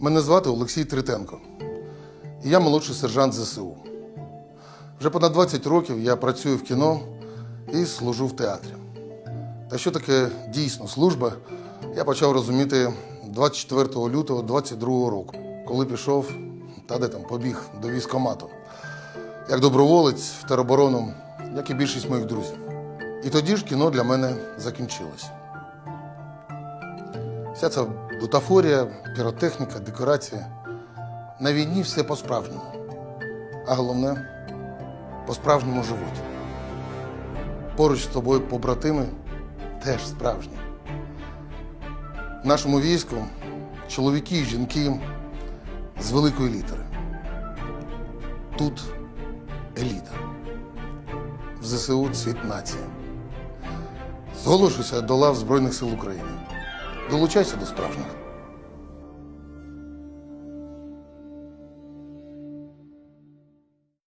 Мене звати Олексій Третенко. І я молодший сержант ЗСУ. Вже понад 20 років я працюю в кіно і служу в театрі. Та що таке дійсно служба, я почав розуміти 24 лютого 22 року, коли пішов та де там побіг до військкомату. Як доброволець в тероборону, як і більшість моїх друзів. І тоді ж кіно для мене закінчилось. Вся ця бутафорія, піротехніка, декорація. На війні все по-справжньому. А головне, по-справжньому живуть. Поруч з тобою побратими теж справжні. В нашому війську чоловіки і жінки з великої літери. Тут еліта. В ЗСУ цвіт нації. Зголошуйся до лав Збройних сил України. Долучайся до справжніх.